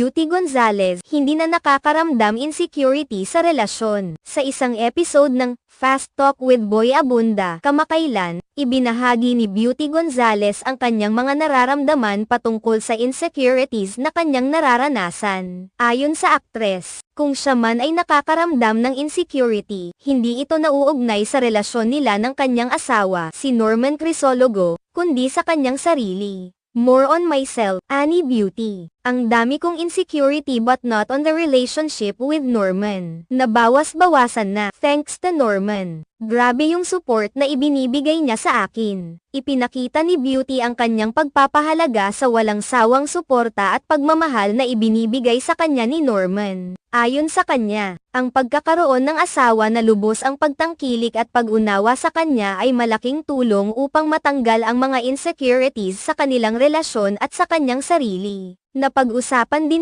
Beauty Gonzalez, hindi na nakakaramdam insecurity sa relasyon. Sa isang episode ng Fast Talk with Boy Abunda, kamakailan, ibinahagi ni Beauty Gonzalez ang kanyang mga nararamdaman patungkol sa insecurities na kanyang nararanasan. Ayon sa aktres, kung siya man ay nakakaramdam ng insecurity, hindi ito nauugnay sa relasyon nila ng kanyang asawa, si Norman Crisologo, kundi sa kanyang sarili. More on myself, Annie Beauty. Ang dami kong insecurity but not on the relationship with Norman. Nabawas-bawasan na, thanks to Norman. Grabe yung support na ibinibigay niya sa akin. Ipinakita ni Beauty ang kanyang pagpapahalaga sa walang sawang suporta at pagmamahal na ibinibigay sa kanya ni Norman. Ayon sa kanya, ang pagkakaroon ng asawa na lubos ang pagtangkilik at pag-unawa sa kanya ay malaking tulong upang matanggal ang mga insecurities sa kanilang relasyon at sa kanyang sarili. Napag-usapan din